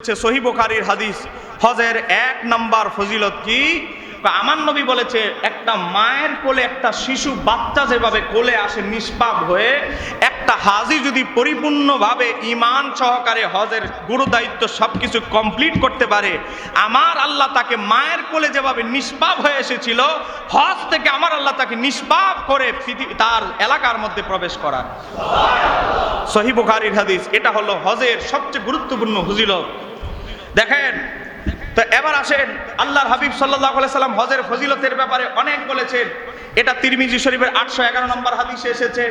হচ্ছে সহি বোখারির হাদিস, হজের এক নাম্বার ফজিলত কি? আমার নবী বলেছে, একটা মায়ের কোলে একটা শিশু বাচ্চা যেভাবে কোলে আসে নিষ্পাপ হয়ে, একটা হাজি যদি পরিপূর্ণভাবে ইমান সহকারে হজের গুরু দায়িত্ব সব কিছু কমপ্লিট করতে পারে, আমার আল্লাহ তাকে মায়ের কোলে যেভাবে নিষ্পাপ হয়ে এসেছিল, হজ থেকে আমার আল্লাহ তাকে নিষ্পাপ করে তার এলাকার মধ্যে প্রবেশ করা। সহি বুখারীর হাদিস, এটা হলো হজের সবচেয়ে গুরুত্বপূর্ণ ফজিলত। দেখেন? তো এবার আসেন, আল্লাহর হাবিব সাল্লাম হজের ফজিলতের ব্যাপারে অনেক বলেছেন। এটা তিরমিজি শরীফের আটশো এগারো নম্বর হাদিসে এসেছে।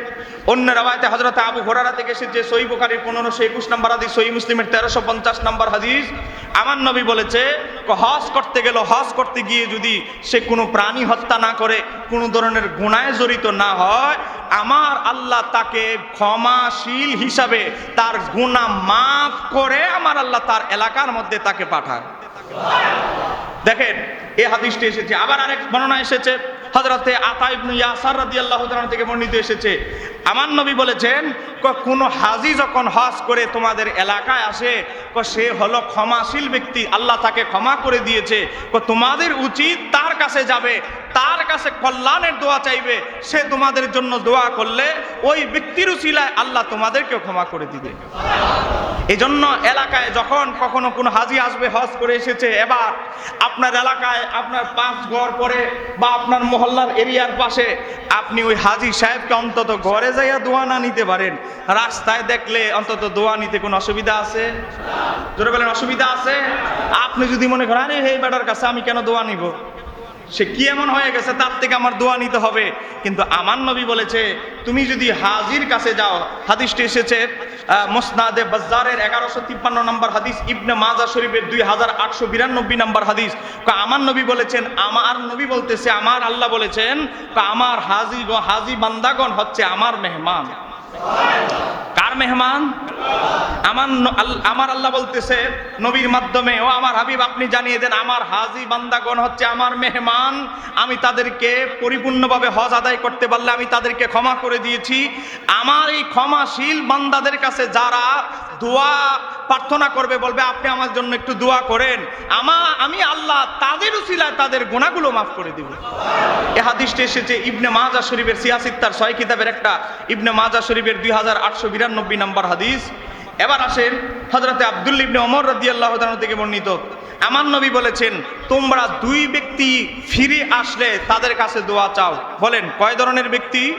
অন্য রাবায়তে হজরত আবু হোরারা থেকে এসেছে সই বুখারির পনেরোশো একুশ নম্বর হাদিস সই মুসলিমের তেরোশো পঞ্চাশ নম্বর হাদিস। আমার নবী বলেছে হজ করতে গেল, হজ করতে গিয়ে যদি সে কোনো প্রাণী হত্যা না করে, কোনো ধরনের গুণায় জড়িত না হয়, আমার আল্লাহ তাকে ক্ষমাশীল হিসাবে তার গুণা মাফ করে আমার আল্লাহ তার এলাকার মধ্যে তাকে পাঠায়। দেখেন এই হাদিসটি এসেছে। আবার আরেক বর্ণনা এসেছে হজরতে আতা ইবনু ইয়াসার রাদিয়াল্লাহু তাআলা থেকে বর্ণিত এসেছে। আমার নবী বলেছেন কোনো হাজি যখন হজ করে তোমাদের এলাকায় আসে সে হলো ক্ষমাশীল ব্যক্তি। আল্লাহ তাকে ক্ষমা করে দিয়েছে। তোমাদের উচিত তার কাছে যাবে, তার কাছে কল্যাণের দোয়া চাইবে। সে তোমাদের জন্য দোয়া করলে ওই ব্যক্তির উচিলায় আল্লাহ তোমাদেরকেও ক্ষমা করে দিবে। এই জন্য এলাকায় যখন কখনো কোনো হাজি আসবে, হজ করে এসেছে, এবার আপনার এলাকায় আপনার পাঁচ ঘর পরে বা আপনার মহল্লার এরিয়ার পাশে আপনি ওই হাজি সাহেবকে অন্তত ঘরে যাইয়া দোয়া না নিতে পারেন। রাস্তায় দেখলে অন্তত দোয়া নিতে কোনো অসুবিধা আছে? জোরে বলেন, অসুবিধা আছে? আপনি যদি মনে করেন এই বেটার কাছে আমি কেন দোয়া নিব? সে কি এমন হয়ে গেছে তার থেকে আমার দোয়া নিতে হবে? কিন্তু আমার নবী বলেছে, তুমি যদি হাজির কাছে যাও, হাদিসটি এসেছে মোসনাদে বাজারের এগারোশো তিপ্পান্ন নম্বর হাদিস, ইবনে মাজা শরীফের দুই হাজার আটশো বিরানব্বই নম্বর হাদিস। আমার নবী বলেছেন, আমার নবী বলতেছে, আমার আল্লাহ বলেছেন আমার হাজি হাজি বান্দাগণ হচ্ছে আমার মেহমান। কার মেহমান? আমার আমার আল্লাহ বলতেছে, নবীর মাধ্যমে, ও আমার হাবিব, আপনি জানিয়ে দেন, আমার হাজি বান্দাগণ হচ্ছে আমার মেহমান। আমি তাদেরকে পরিপূর্ণভাবে হজ আদায় করতে পারলে আমি তাদেরকে ক্ষমা করে দিয়েছি। আমার এই ক্ষমাশীল বান্দাদের কাছে যারা দোয়া প্রার্থনা করবে, বলবে, আপনি আমার জন্য একটু দোয়া করেন। আমা, আমি আল্লাহ তাদের উসিলায় তাদের গোনাগুলো মাফ করে দিব। এ হাদিসটি এসেছে ইবনে মাজা শরীফের সিয়াসিত্তার ছয় কিতাবের একটা ইবনে মাজা শরীফের দুই হাজার আটশো বিরানব্বই নম্বর হাদিস। এবার আসেন হজরতে আবদুল্লিবনে অমর রাজি আল্লাহ থেকে বর্ণিত। আমার নবী বলেছেন, তোমরা দুই ব্যক্তি ফিরে আসলে তাদের কাছে দোয়া চাও। বলেন, কয় ধরনের ব্যক্তি?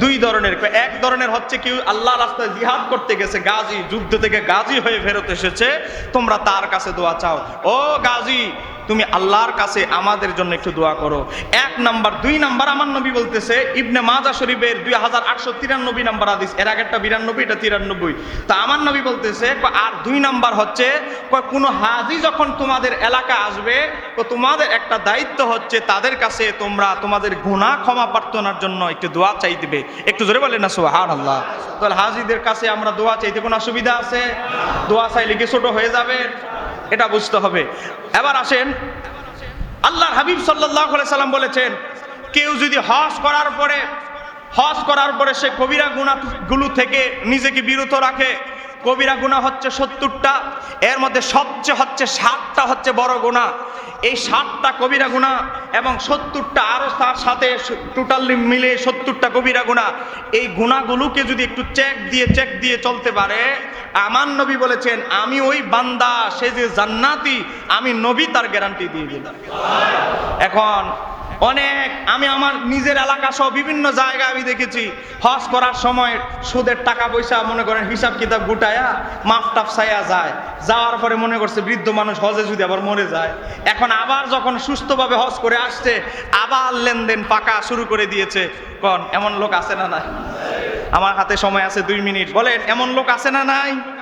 দুই ধরনের। এক ধরনের হচ্ছে কেউ আল্লাহ রাস্তায় জিহাদ করতে গেছে, গাজী, যুদ্ধ থেকে গাজী হয়ে ফেরত এসেছে, তোমরা তার কাছে দোয়া চাও। ও গাজী তুমি আল্লাহর কাছে আমাদের জন্য একটু দোয়া করো। এক নাম্বার, দুই নাম্বার, আমার নবী বলতেছে, ইবনে মাজা শরীফের দুই হাজার আটশো তিরানব্বই নাম্বার হাদিস। এর আগেরটা বিরানব্বই, এটা তিরানব্বই। তা আমার নবী বলতেছে আর দুই নাম্বার হচ্ছে কোনো হাজি যখন তোমাদের এলাকা আসবে তোমাদের একটা দায়িত্ব হচ্ছে তাদের কাছে তোমরা তোমাদের গুনাহ ক্ষমা প্রার্থনার জন্য একটু দোয়া চাই দিবে। একটু জোরে বলেন না সোহান আল্লাহ তাহলে হাজিদের কাছে আমরা দোয়া চাইতে কোনো অসুবিধা আছে? দোয়া চাইলে কি ছোট হয়ে যাবে? এটা বুঝতে হবে। এবার আসেন আল্লাহর হাবিব সাল্লাম বলেছেন, কেউ যদি হস করার পরে, হজ করার পরে সে কবিরা গুণাগুলো থেকে নিজেকে বিরত রাখে। কবিরা গুণা হচ্ছে সত্তরটা, এর মধ্যে সবচেয়ে হচ্ছে সাতটা হচ্ছে বড় গুণা। এই সাতটা কবিরা গুণা এবং সত্তরটা আরও তার সাথে টোটালি মিলে সত্তরটা কবিরা গুণা। এই গুণাগুলোকে যদি একটু চেক দিয়ে চেক দিয়ে চলতে পারে, আমার নবী বলেছেন, আমি ওই বান্দা, সে যে জান্নাতি, আমি নবী তার গ্যারান্টি দিয়ে দিলাম। এখন অনেক, আমি আমার নিজের এলাকা সহ বিভিন্ন জায়গায় আমি দেখেছি, হজ করার সময় সুদের টাকা পয়সা মনে করেন হিসাব কিতাব গুটায়া মাফ টাফ চাইয়া যায়। যাওয়ার পরে মনে করছে বৃদ্ধ মানুষ হজে যদি আবার মরে যায়। এখন আবার যখন সুস্থভাবে হজ করে আসছে, আবার লেনদেন পাকা শুরু করে দিয়েছে। কন, এমন লোক আছে না নাই? আমার হাতে সময় আছে দুই মিনিট। বলেন, এমন লোক আছে না নাই?